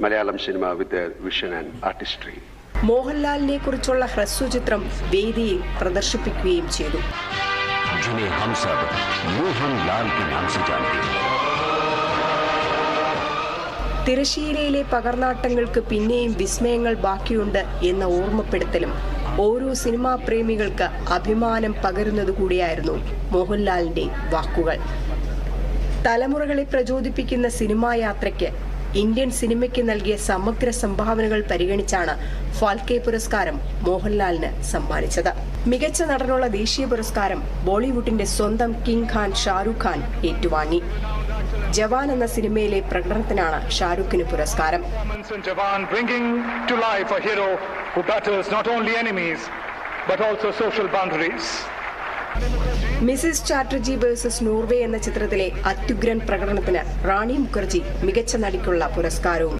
Malayalam cinema with vision and artistry. മോഹൻലാലിനെ കുറിച്ചുള്ള ഹ്രസ്വചിത്രം വേദിയിൽ പ്രദർശിപ്പിക്കുകയും ചെയ്തു. തിരശ്ശീലയിലെ പകർനാട്ടങ്ങൾക്ക് പിന്നെയും വിസ്മയങ്ങൾ ബാക്കിയുണ്ട് എന്ന ഓർമ്മപ്പെടുത്തലും ഓരോ സിനിമാ പ്രേമികൾക്ക് അഭിമാനം പകരുന്നത് കൂടിയായിരുന്നു മോഹൻലാലിന്റെ വാക്കുകൾ. തലമുറകളെ പ്രചോദിപ്പിക്കുന്ന സിനിമാ യാത്രയ്ക്ക് ഇന്ത്യൻ സിനിമയ്ക്ക് നൽകിയ സമഗ്ര സംഭാവനകൾ പരിഗണിച്ചാണ് ഫാൽക്കെ പുരസ്കാരം മോഹൻലാലിന് സമ്മാനിച്ചത്. മികച്ച നടനുള്ള ദേശീയ പുരസ്കാരം ബോളിവുഡിന്റെ സ്വന്തം കിങ് ഖാൻ ഷാരൂഖ് ഖാൻ ഏറ്റുവാങ്ങി. ജവാൻ എന്ന സിനിമയിലെ പ്രകടനത്തിനാണ് ഷാരൂഖിന് പുരസ്കാരം. മിസിസ് ചാറ്റർജി വേഴ്സസ് നോർവേ എന്ന ചിത്രത്തിലെ അത്യുഗ്രൻ പ്രകടനത്തിന് റാണി മുഖർജി മികച്ച നടിക്കുള്ള പുരസ്കാരവും.